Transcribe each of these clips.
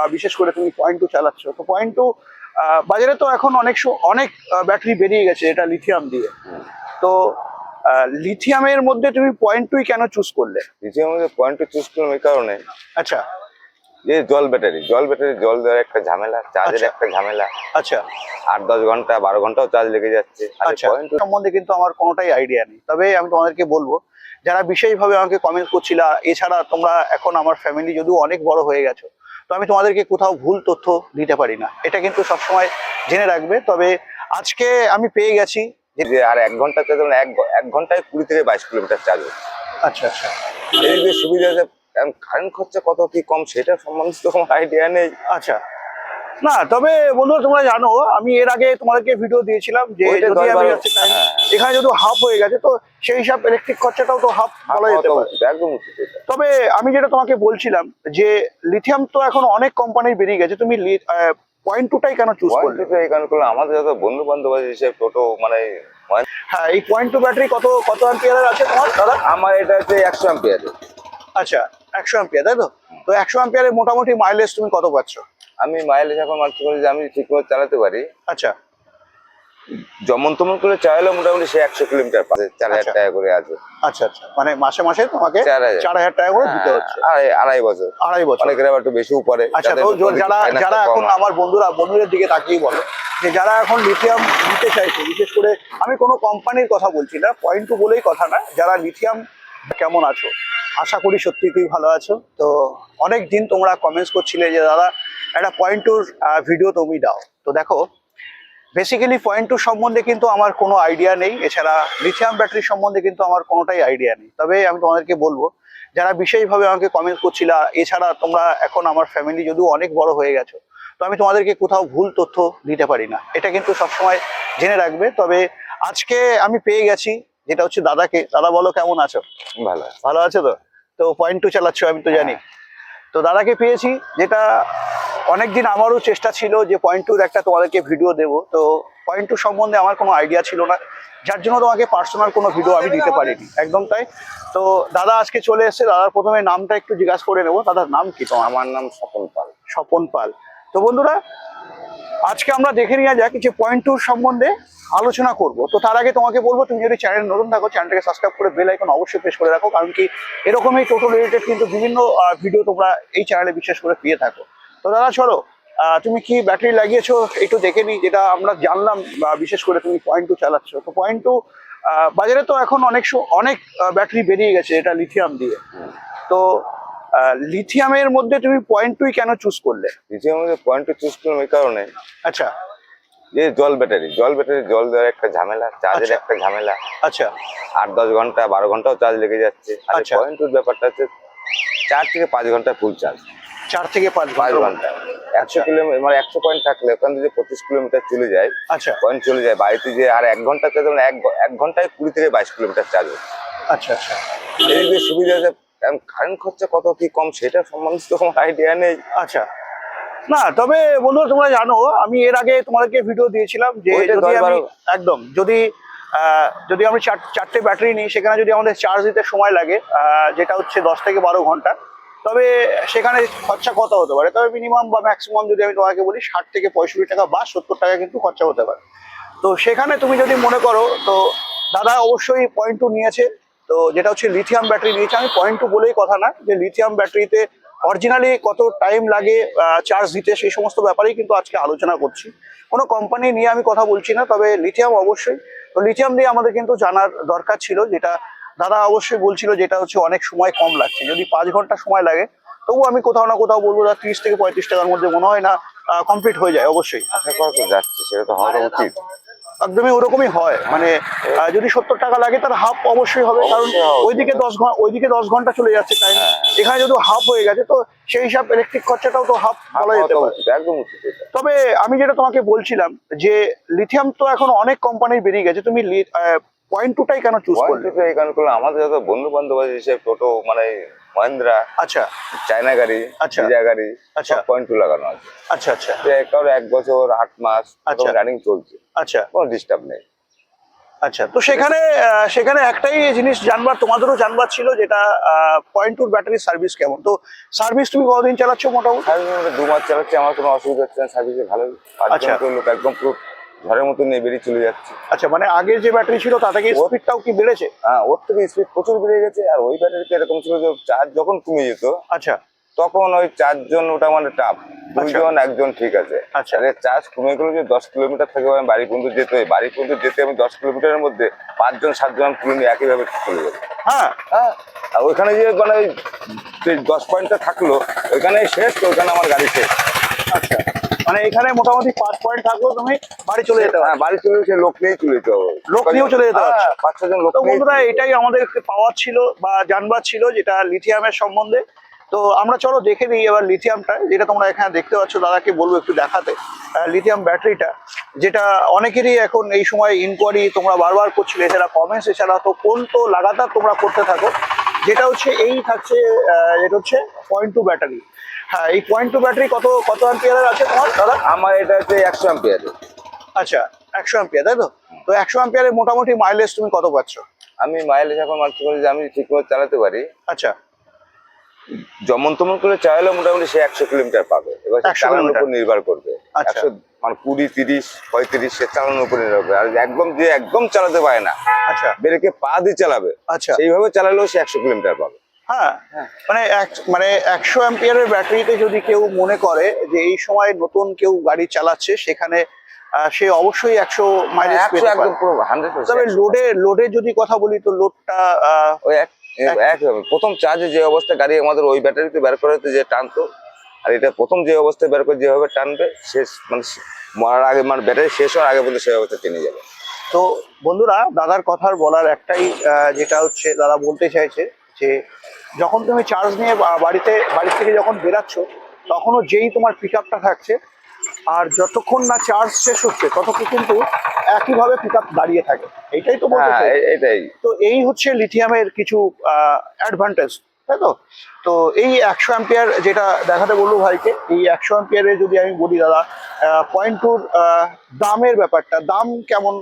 বা বিশেষ করে তুমি পয়েন্ট টু চালাচ্ছ তো পয়েন্ট টু বাজারে তো এখন অনেক অনেক ব্যাটারি বেরিয়ে গেছে এটা লিথিয়াম দিয়ে। তো লিথিয়ামের মধ্যে তুমি পয়েন্ট টুই কেন চুজ করলে? লিথিয়াম মধ্যে পয়েন্ট টু চুজ করলাম এই কারণে। আচ্ছা। যে জল ব্যাটারি জল ব্যাটারি জল দেওয়ার একটা ঝামেলা চার্জের আচ্ছা। একটা ঝামেলা। আচ্ছা। আট দশ ঘণ্টা বারো ঘন্টাও চার্জ লেগে যাচ্ছে। আচ্ছা। পয়েন্ট সম্বন্ধে কিন্তু আমার কোনোটাই আইডিয়া নেই। তবে আমি তোমাদেরকে বলব যারা বিশেষভাবে আমাকে কমেন্ট করছিল এছাড়া তোমরা এখন আমার ফ্যামিলি যদিও অনেক বড় হয়ে গেছো তো আমি তোমাদেরকে কোথাও ভুল তথ্য দিতে পারি না। এটা কিন্তু সবসময় জেনে রাখবে। তবে আজকে আমি পেয়ে গেছি যে আর এক ঘন্টাতে যেমন এক এক ঘন্টায় কুড়ি থেকে বাইশ কিলোমিটার চার্জ হচ্ছে। আচ্ছা আচ্ছা। এই যে সুবিধা আছে কারেন্ট খরচা কত কি কম সেটা সম্বন্ধে তো কোনো আইডিয়া নেই। আচ্ছা। না তবে বন্ধুরা তোমরা জানো আমি এর আগে তোমাদেরকে ভিডিও দিয়েছিলাম যে যদি আমি হ্যাঁ। এখানে যদি হাফ হয়ে গেছে তো সেই হিসাব ইলেকট্রিক খরচাটাও তো হাফ বলা যেতে পারে। একদম তবে আমি যেটা তোমাকে বলছিলাম যে লিথিয়াম তো এখন অনেক কোম্পানির বেরিয়ে গেছে তুমি পয়েন্ট টুটাই কেন চুজ করলে? এই কারণে আমাদের যত বন্ধু বান্ধব আছে সে টোটো মানে হ্যাঁ এই পয়েন্ট টু ব্যাটারি কত কত অ্যাম্পিয়ারের আছে তোমার দাদা? আমার এটা হচ্ছে একশো অ্যাম্পিয়ার আচ্ছা একশো অ্যাম্পিয়ার তাই তো? তো একশো অ্যাম্পিয়ারের মোটামুটি মাইলেজ তুমি কত পাচ্ছ? আমি মাইলেজ এখন মারতে পারি যে আমি ঠিক করে চালাতে পারি। আচ্ছা। যেমন তেমন করে চালালে মোটামুটি সে একশো কিলোমিটার পাবে চার হাজার আচ্ছা। টাকা করে আছে আচ্ছা আচ্ছা। মানে মাসে মাসে তোমাকে চার হাজার। টাকা করে দিতে হচ্ছে। আড়াই বছর। আড়াই বছর। অনেকের আবার একটু বেশি উপরে আচ্ছা তো যারা যারা এখন আমার বন্ধুরা বন্ধুদের দিকে তাকিয়ে বলো যে যারা এখন লিথিয়াম নিতে চাইছে বিশেষ করে আমি কোনো কোম্পানির কথা বলছি না পয়েন্ট টু বলেই কথা না যারা লিথিয়াম কেমন আছো? আশা করি সত্যি তুই ভালো আছো। তো অনেক দিন তোমরা কমেন্টস করছিলে যে, দাদা, একটা পয়েন্ট টুর ভিডিও তুমি দাও। তো দেখো বেসিক্যালি পয়েন্ট টু সম্বন্ধে কিন্তু আমার কোনো আইডিয়া নেই। এছাড়া লিথিয়াম ব্যাটারি সম্বন্ধে কিন্তু আমার কোনোটাই আইডিয়া নেই। তবে আমি তোমাদেরকে বলব, যারা বিশেষভাবে আমাকে কমেন্ট করছিল, এছাড়া তোমরা এখন আমার ফ্যামিলি যদিও অনেক বড় হয়ে গেছো, তো আমি তোমাদেরকে কোথাও ভুল তথ্য দিতে পারি না। এটা কিন্তু সবসময় জেনে রাখবে। তবে আজকে আমি পেয়ে গেছি যেটা হচ্ছে দাদাকে দাদা বলো কেমন আছো? ভালো ভালো আছো তো? তো পয়েন্ট টু চালাচ্ছ আমি তো জানি। তো দাদাকে পেয়েছি যেটা অনেকদিন আমারও চেষ্টা ছিল যে পয়েন্ট টুর একটা তোমাদেরকে ভিডিও দেবো। তো পয়েন্ট টু সম্বন্ধে আমার কোনো আইডিয়া ছিল না। যার জন্য তোমাকে পার্সোনাল কোনো ভিডিও আমি দিতে পারিনি। একদম তাই? তো দাদা আজকে চলে এসেছে। দাদার প্রথমে নামটা একটু জিজ্ঞাসা করে নেব। দাদার নাম কি তোমার? আমার নাম স্বপন পাল। স্বপন পাল। তো বন্ধুরা আজকে আমরা দেখে নিয়ে যাক কিছু পয়েন্ট টুর সম্বন্ধে আলোচনা করব। তো তার আগে তোমাকে বলব, তুমি যদি চ্যানেল নতুন থাকো চ্যানেলটাকে সাবস্ক্রাইব করে বেল আইকন অবশ্যই প্রেস করে রাখো, কারণ কি এরকমই টোটো রিলেটেড কিন্তু বিভিন্ন ভিডিও তোমরা এই চ্যানেলে বিশেষ করে পেয়ে থাকো। তো দাদা চলো তুমি কি ব্যাটারি লাগিয়েছো? একটু দেখে নিই, যেটা আমরা জানলাম বিশেষ করে তুমি পয়েন্ট টু চালাচ্ছ। তো পয়েন্ট টু বাজারে তো এখন অনেক অনেক ব্যাটারি বেরিয়ে গেছে, এটা লিথিয়াম দিয়ে। তো লিথিয়ামের মধ্যে তুমি পয়েন্ট টুই কেন চুজ করলে? লিথিয়াম মধ্যে পয়েন্ট টু চুজ করলাম এই কারণে। আচ্ছা। যে জল ব্যাটারি জল ব্যাটারি জল দেওয়ার একটা ঝামেলা চার্জের আচ্ছা। একটা ঝামেলা। আচ্ছা। আট দশ ঘণ্টা বারো ঘন্টাও চার্জ লেগে যাচ্ছে। আর আচ্ছা। পয়েন্ট টুর ব্যাপারটা হচ্ছে চার থেকে পাঁচ ঘণ্টা ফুল চার্জ চার থেকে পাঁচ পাঁচ ঘণ্টা। একশো কিলোমিটার মানে একশো পয়েন্ট থাকলে ওখান থেকে পঁচিশ কিলোমিটার চলে যায় আচ্ছা। পয়েন্ট চলে যায়। বাড়িতে যে আর এক ঘন্টাতে যেমন এক এক ঘন্টায় কুড়ি থেকে বাইশ কিলোমিটার চার্জ হচ্ছে। আচ্ছা আচ্ছা। এই যে সুবিধা আছে কারেন্ট খরচা কত কি কম সেটা সম্বন্ধে তো কোনো আইডিয়া নেই। আচ্ছা। না তবে বন্ধুরা তোমরা জানো আমি এর আগে তোমাদেরকে ভিডিও দিয়েছিলাম যে যদি আমি একদম যদি যদি আমি চার চারটে ব্যাটারি নিই সেখানে যদি আমাদের চার্জ দিতে সময় লাগে যেটা হচ্ছে দশ থেকে বারো ঘণ্টা তবে সেখানে খরচা কত হতে পারে? তবে মিনিমাম বা ম্যাক্সিমাম যদি আমি তোমাকে বলি ষাট থেকে পঁয়ষট্টি টাকা বা সত্তর টাকা কিন্তু খরচা হতে পারে। তো সেখানে তুমি যদি মনে করো তো দাদা অবশ্যই পয়েন্ট টু নিয়েছে। তো যেটা হচ্ছে লিথিয়াম ব্যাটারি নিয়েছে আমি পয়েন্ট টু বলেই কথা না, যে লিথিয়াম ব্যাটারিতে অরিজিনালি কত টাইম লাগে চার্জ দিতে, সেই সমস্ত ব্যাপারেই কিন্তু আজকে আলোচনা করছি। কোনো কোম্পানি নিয়ে আমি কথা বলছি না, তবে লিথিয়াম অবশ্যই। তো লিথিয়াম নিয়ে আমাদের কিন্তু জানার দরকার ছিল, যেটা দাদা অবশ্যই বলছিল, যেটা হচ্ছে অনেক সময় কম লাগছে। যদি পাঁচ ঘণ্টা সময় লাগে তবু আমি কোথাও না কোথাও বলব, দাদা, ত্রিশ থেকে পঁয়ত্রিশ টাকার মধ্যে মনে হয় না কমপ্লিট হয়ে যায়, অবশ্যই। আশা করা তো যাচ্ছে? সেটা তো হওয়া উচিত। একদমই ওরকমই হয়। মানে যদি সত্তর টাকা লাগে তার হাফ অবশ্যই হবে। কারণ ওইদিকে দশ ঘণ্টা ওইদিকে দশ ঘণ্টা চলে যাচ্ছে টাইম হ্যাঁ। এখানে যদি হাফ হয়ে গেছে তো সেই হিসাব ইলেকট্রিক খরচাটাও তো হাফ বলা যেতে পারে। একদম তবে আমি যেটা তোমাকে বলছিলাম যে লিথিয়াম তো এখন অনেক কোম্পানির বেরিয়ে গেছে। তুমি পয়েন্ট টুটাই কেন চুজ করলে? এই আমাদের যত বন্ধু বান্ধব আছে সে টোটো মানে মহেন্দ্রা আচ্ছা চায়না গাড়ি আচ্ছা। গাড়ি আচ্ছা। পয়েন্ট টু লাগানো আছে আচ্ছা আচ্ছা কারও এক বছর আট মাস আচ্ছা। রানিং চলছে আচ্ছা কোনো ডিস্টার্ব নেই আচ্ছা তো সেখানে সেখানে একটাই জিনিস জানবার তোমাদেরও জানবার ছিল যেটা পয়েন্ট টুর ব্যাটারি সার্ভিস কেমন তো সার্ভিস তুমি কতদিন চালাচ্ছ মোটামুটি দু মাস চালাচ্ছি আমার কোনো অসুবিধা হচ্ছে না সার্ভিসে ভালো আচ্ছা। লোক একদম পুরো ঘরের মতো নিয়ে বেরিয়ে চলে যাচ্ছে। আচ্ছা মানে আগের যে ব্যাটারি ছিল তা থেকে স্পিডটাও কি বেড়েছে? হ্যাঁ ওর থেকে স্পিড প্রচুর বেড়ে গেছে আর ওই ব্যাটারিতে এরকম ছিল যে চার্জ যখন কমে যেত আচ্ছা। তখন ওই চারজন ওটা মানে টাপ দুইজন একজন ঠিক আছে। আচ্ছা। আরে চার্জ কমে গেলো যে দশ কিলোমিটার থেকে আমি বাড়ি পর্যন্ত যেতে হয় বাড়ি পর্যন্ত যেতে আমি দশ কিলোমিটারের মধ্যে পাঁচজন সাতজন তুলে নিয়ে একইভাবে চলে যাবে। হ্যাঁ। হ্যাঁ আর ওইখানে যে মানে দশ পয়েন্টটা থাকল ওইখানে শেষ তো ওইখানে আমার গাড়ি শেষ। আচ্ছা। মানে এখানে মোটামুটি পাঁচ পয়েন্ট থাকলেও তুমি বাড়ি চলে যেতে পারো। হ্যাঁ বাড়ি চলে সে লোক নিয়ে চলে যেতে হবে। লোক নিয়েও চলে যেতে হ্যাঁ, পাঁচ ছজন লোক তো বন্ধুরা এটাই আমাদের পাওয়ার ছিল বা জানবার ছিল যেটা লিথিয়ামের সম্বন্ধে। তো আমরা চলো দেখে নিই এবার লিথিয়ামটা যেটা তোমরা এখানে দেখতে পাচ্ছ দাদাকে বলব একটু দেখাতে। লিথিয়াম ব্যাটারিটা যেটা অনেকেরই এখন এই সময় ইনকোয়ারি তোমরা বারবার করছিলে এছাড়া কমেন্টস এছাড়া তো কোন তো লাগাতার তোমরা করতে থাকো। যেটা হচ্ছে এই থাকছে এটা হচ্ছে পয়েন্ট টু ব্যাটারি হ্যাঁ এই পয়েন্ট টু ব্যাটারি কত কত অ্যাম্পিয়ারের আছে তোমার? দাদা? আমার এটা হচ্ছে একশো অ্যাম্পিয়ার আচ্ছা একশো অ্যাম্পিয়ার তাই তো? তো একশো অ্যাম্পিয়ারের মোটামুটি মাইলেজ তুমি কত পাচ্ছ? আমি মাইলেজ এখন মানতে পারি যে আমি ঠিক করে চালাতে পারি। আচ্ছা। যেমন তেমন করে চালালে মোটামুটি সে একশো কিলোমিটার পাবে। এবার সে 100 চালানোর। উপর নির্ভর করবে। আচ্ছা। একশো মানে কুড়ি তিরিশ পঁয়ত্রিশ সে চালানোর উপর নির্ভর করবে। আর একদম যে একদম চালাতে পারে না আচ্ছা। ব্রেকে পা দিয়ে চালাবে আচ্ছা। সেইভাবে চালালেও সে একশো কিলোমিটার পাবে। হ্যাঁ মানে এক- মানে একশো অ্যাম্পিয়ারের ব্যাটারিতে যদি কেউ মনে করে যে এই সময় নতুন কেউ গাড়ি চালাচ্ছে সেখানে সে অবশ্যই একশো মাইলেজ একশো পেতে পারে। তবে লোডে লোডের যদি কথা বলি তো লোডটা প্রথম চার্জে যে অবস্থা গাড়ি আমাদের ওই ব্যাটারিতে বের করে যে টানতো আর এটা প্রথম যে অবস্থায় বের করে যেভাবে টানবে শেষ মানে মরার আগে মানে ব্যাটারি শেষ হওয়ার আগে পর্যন্ত সেই অবস্থা টেনে যাবে। তো বন্ধুরা দাদার কথার বলার একটাই আহ, যেটা হচ্ছে দাদা বলতে চাইছে যে যখন তুমি চার্জ নিয়ে বাড়িতে বাড়ি থেকে যখন বেরাচ্ছ তখনও যেই তোমার পিক আপটা থাকছে আর যতক্ষণ না চার্জ শেষ হচ্ছে ততক্ষণ কিন্তু একইভাবে পিক আপ দাঁড়িয়ে থাকে। এইটাই তো হ্যাঁ এটাই। তো এই হচ্ছে লিথিয়ামের কিছু অ্যাডভান্টেজ তাই তো? তো এই একশো অ্যাম্পিয়ার যেটা দেখাতে বলল ভাইকে এই একশো অ্যাম্পিয়ারে যদি আমি বলি দাদা পয়েন্ট টুর দামের ব্যাপারটা দাম কেমন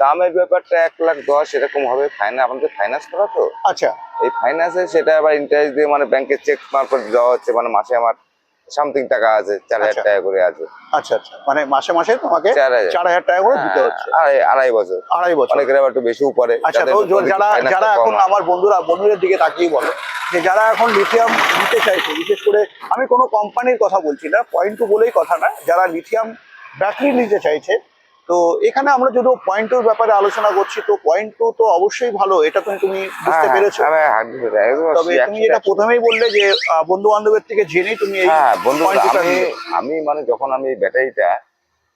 দামের ব্যাপারটা এক লাখ দশ এরকম হবে ফাইনাল আমাদের ফাইন্যান্স করা তো। আচ্ছা। এই ফাইন্যান্সে সেটা আবার ইন্টারেস্ট দিয়ে মানে ব্যাংকের চেক মারফত দেওয়া হচ্ছে মানে মাসে আমার সামথিং টাকা আছে চার হাজার আচ্ছা। টাকা করে আছে। আচ্ছা আচ্ছা। মানে মাসে মাসে তোমাকে চার হাজার। টাকা করে দিতে হচ্ছে। আড়াই আড়াই বছর। আড়াই বছর। অনেকের আবার একটু বেশিও পড়ে। আচ্ছা যারা যারা এখন আমার বন্ধুরা বন্ধুদের দিকে তাকিয়ে বলো যে যারা এখন লিথিয়াম নিতে চাইছে বিশেষ করে আমি কোনো কোম্পানির কথা বলছি না পয়েন্ট টু বলেই কথা না যারা লিথিয়াম ব্যাটারি নিতে চাইছে তো এখানে আমরা যদি পয়েন্ট টুর ব্যাপারে আলোচনা করছি তো পয়েন্ট টু তো অবশ্যই ভালো এটা তুমি তুমি বুঝতে হ্যাঁ, পেরেছ। তবে তুমি এটা প্রথমেই বললে যে বন্ধু বান্ধবের থেকে জেনেই তুমি এই হ্যাঁ বন্ধু আমি আমি মানে যখন আমি এই ব্যাটারিটা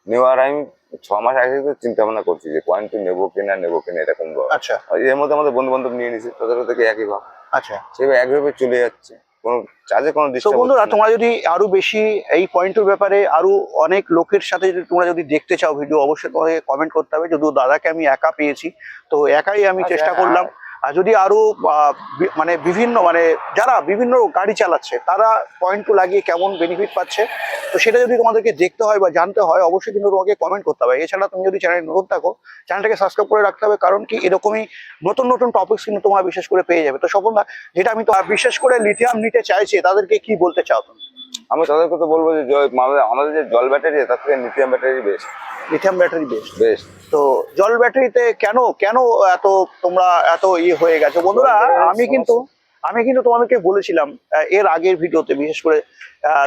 নেওয়ার আমি ছ মাস আগে তো চিন্তা ভাবনা করছি যে পয়েন্ট টু নেব কিনা নেব কিনা এরকম। আচ্ছা। এর মধ্যে আমাদের বন্ধু বান্ধব নিয়ে নিছে তাদের থেকে একই ভাব। আচ্ছা। সেভাবে একভাবে চলে যাচ্ছে। চার্জে কোনো তো বন্ধুরা তোমরা যদি আরও বেশি এই পয়েন্টের ব্যাপারে আরও অনেক লোকের সাথে যদি তোমরা যদি দেখতে চাও ভিডিও অবশ্যই তোমাকে কমেন্ট করতে হবে যদিও দাদাকে আমি একা পেয়েছি তো একাই আমি আচ্ছা, চেষ্টা। করলাম আর যদি আরও আহ, মানে বিভিন্ন মানে যারা বিভিন্ন গাড়ি চালাচ্ছে তারা পয়েন্ট টু লাগিয়ে কেমন বেনিফিট পাচ্ছে? তো সেটা যদি তোমাদেরকে দেখতে হয় বা জানতে হয় অবশ্যই কিন্তু তোমাকে কমেন্ট করতে হবে। এছাড়া তুমি যদি চ্যানেল নতুন থাকো চ্যানেলটাকে সাবস্ক্রাইব করে রাখতে হবে কারণ কি এরকমই নতুন নতুন টপিকস কিন্তু তোমরা বিশেষ করে পেয়ে যাবে। তো সফলদা যেটা আমি তো বিশেষ করে লিথিয়াম নিতে চাইছি তাদেরকে কি বলতে চাও তুমি? আমি তাদেরকে তো বলব যে আমাদের- যে জল ব্যাটারি তার থেকে lithium battery best lithium battery best best তো জল ব্যাটারিতে কেন কেন এত তোমরা এত ইয়ে হয়ে গেছে? বন্ধুরা আমি কিন্তু আমি কিন্তু তোমাদেরকে বলেছিলাম এর আগের ভিডিওতে বিশেষ করে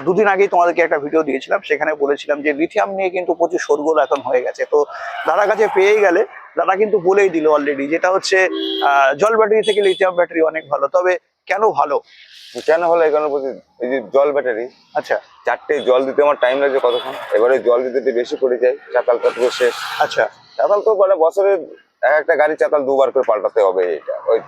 দুদিন আগেই তোমাদেরকে একটা ভিডিও দিয়েছিলাম সেখানে বলেছিলাম যে লিথিয়াম নিয়ে কিন্তু প্রচুর সরগোল এখন হয়ে গেছে। তো দাদার কাছে পেয়ে গেলে দাদা কিন্তু বলেই দিল অলরেডি যেটা হচ্ছে আহ, জল ব্যাটারি থেকে লিথিয়াম ব্যাটারি অনেক ভালো। তবে কেন ভালো? কেন হলো এখানে বলছি এই যে জল ব্যাটারি আচ্ছা। চারটে জল দিতে আমার টাইম লাগছে কতক্ষণ? এবারে জল দিতে একটু বেশি পড়ে যায় চাতালটা পুরো শেষ। আচ্ছা। চাতাল তো মানে বছরে এক একটা গাড়ি চাতাল দুবার করে পাল্টাতে হবে এটা ওই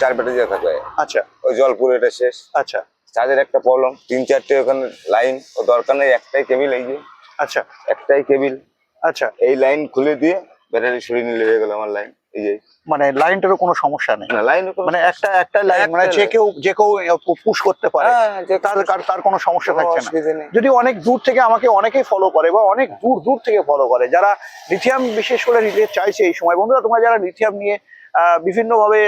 চার ব্যাটারি যা থাকবে। আচ্ছা। ওই জল পুরো এটা শেষ। আচ্ছা। চার্জের একটা প্রবলেম তিন চারটে ওখানে লাইন ও দরকার নেই একটাই কেবিল এই যে। আচ্ছা। একটাই কেবিল আচ্ছা। এই লাইন খুলে দিয়ে ব্যাটারি সরিয়ে নিলে হয়ে গেল আমার লাইন এই যে মানে লাইনটারও কোনো সমস্যা নেই। লাইন মানে একটা একটা লাইন মানে যে কেউ যে কেউ পুশ করতে পারে হ্যাঁ, তার তার- কোনো সমস্যা থাকছে না। যদি অনেক দূর থেকে আমাকে অনেকেই ফলো করে বা অনেক দূর দূর থেকে ফলো করে যারা লিথিয়াম বিশেষ করে নিতে চাইছে এই সময় বন্ধুরা তোমরা যারা লিথিয়াম নিয়ে বিভিন্নভাবে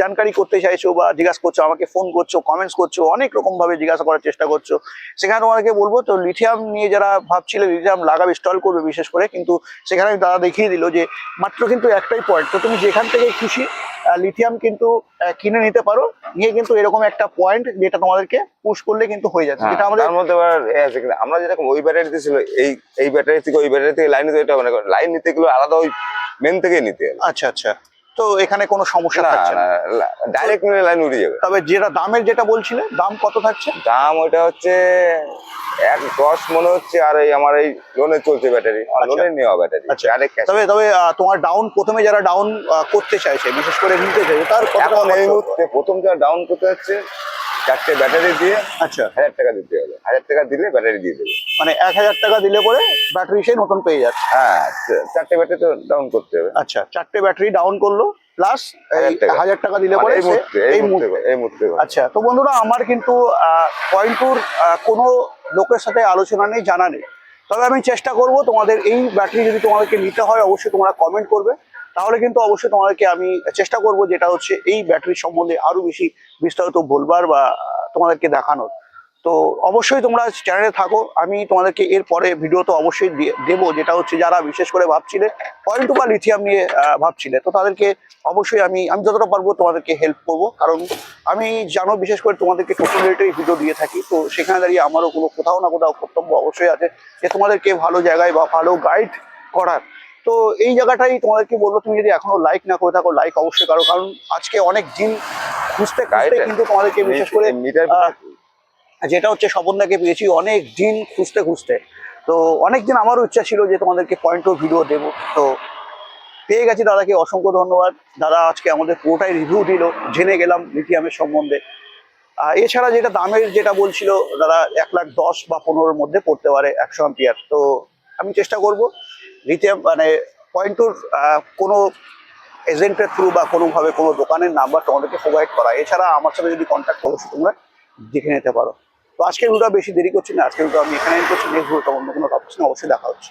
জানকারি করতে চাইছো বা জিজ্ঞাসা করছ আমাকে ফোন করছ কমেন্টস করছ অনেক রকম ভাবে জিজ্ঞাসা করার চেষ্টা করছ। সেখানে তোমাদেরকে বলব তো লিথিয়াম নিয়ে যারা ভাবছিলে লিথিয়াম লাগাবে স্টল করবে বিশেষ করে কিন্তু সেখানে আমি দাদা দেখিয়ে দিল যে মাত্র কিন্তু একটাই পয়েন্ট তো তুমি যেখান থেকে খুশি লিথিয়াম কিন্তু কিনে নিতে পারো। নিয়ে কিন্তু এরকম একটা পয়েন্ট যেটা তোমাদেরকে পুশ করলে কিন্তু হয়ে যাচ্ছে। হ্যাঁ, যেটা আমাদের তার মধ্যে আবার আছে কিনা, আমরা যেরকম ওই ব্যাটারিতে ছিল এই এই ব্যাটারি থেকে ওই ব্যাটারি থেকে লাইন নিতে এটা মানে লাইন নিতে গেলে আলাদা ওই মেন থেকে নিতে। আচ্ছা আচ্ছা। তো এখানে কোনো সমস্যা থাকছে না। ডাইরেক্ট মিলে লাইন উঠে যাবে। তবে যেটা দামের যেটা বলছিলে দাম কত থাকছে? দাম ওইটা হচ্ছে এক দশ মনে হচ্ছে আর এই আমার এই লোনে চলছে ব্যাটারি আচ্ছা। লোনে নেওয়া ব্যাটারি আচ্ছা। তবে তবে তোমার ডাউন প্রথমে যারা ডাউন করতে চাইছে বিশেষ করে নিতে চাইছে তার এখন এই মুহূর্তে প্রথম যারা ডাউন করতে হচ্ছে চারটে ব্যাটারি দিয়ে আচ্ছা। হাজার টাকা দিতে হবে। হাজার টাকা দিলে ব্যাটারি দিয়ে দেবে। মানে এক হাজার টাকা দিলে পরে ব্যাটারি সেই নতুন পেয়ে যাচ্ছে। হ্যাঁ চারটে ব্যাটারি তো ডাউন করতে হবে। আচ্ছা চারটে ব্যাটারি ডাউন করল প্লাস হাজার টাকা। দিলে পরে এই মুহূর্তে এই মুহূর্তে আচ্ছা তো বন্ধুরা আমার কিন্তু পয়েন্টুর কোনো লোকের সাথে আলোচনা নেই জানা নেই। তবে আমি চেষ্টা করব তোমাদের এই ব্যাটারি যদি তোমাদেরকে নিতে হয় অবশ্যই তোমরা কমেন্ট করবে। তাহলে কিন্তু অবশ্যই তোমাদেরকে আমি চেষ্টা করব যেটা হচ্ছে এই ব্যাটারি সম্বন্ধে আরও বেশি বিস্তারিত বলবার বা তোমাদেরকে দেখানোর। তো অবশ্যই তোমরা চ্যানেলে থাকো, আমি তোমাদেরকে এর পরে ভিডিও তো অবশ্যই দেবো, যেটা হচ্ছে যারা বিশেষ করে ভাবছিলে পয়েন্ট বা লিথিয়াম নিয়ে ভাবছিলে, তো তাদেরকে অবশ্যই আমি আমি যতটা পারব তোমাদেরকে হেল্প করব। কারণ আমি জানো বিশেষ করে তোমাদেরকে টোটাল রেটের ভিডিও দিয়ে থাকি, তো সেখানে দাঁড়িয়ে আমারও কোনো কোথাও না কোথাও কর্তব্য অবশ্যই আছে যে তোমাদেরকে ভালো জায়গায় বা ভালো গাইড করার। তো এই জায়গাটাই তোমাদেরকে বলব তুমি যদি এখনও লাইক না করে থাকো লাইক অবশ্যই করো কারণ আজকে অনেক দিন খুঁজতে খুঁজতে কিন্তু তোমাদেরকে বিশেষ করে যেটা হচ্ছে স্বপনদাকে পেয়েছি অনেক দিন খুঁজতে খুঁজতে। তো অনেক দিন আমারও ইচ্ছা ছিল যে তোমাদেরকে পয়েন্ট অফ ভিডিও দেবো। তো পেয়ে গেছি দাদাকে অসংখ্য ধন্যবাদ। দাদা আজকে আমাদের পুরোটাই রিভিউ দিল জেনে গেলাম লিথিয়ামের সম্বন্ধে। আর এছাড়া যেটা দামের যেটা বলছিল দাদা এক লাখ দশ বা পনেরোর মধ্যে পড়তে পারে একশো অ্যাম্পিয়ার তো আমি চেষ্টা করব লিথিয়াম মানে পয়েন্টুর কোনো এজেন্টের থ্রু বা কোনোভাবে কোনো দোকানের নাম্বার তোমাদেরকে প্রোভাইড করা। এছাড়া আমার সাথে যদি কন্ট্যাক্ট করো তোমরা দেখে নিতে পারো। তো আজকের ভিডিওটা বেশি দেরি করছি না, আজকের ভিডিও আমি এখানে করছি নেক্সট অন্য কোনো টপিক অবশ্যই দেখা হচ্ছে।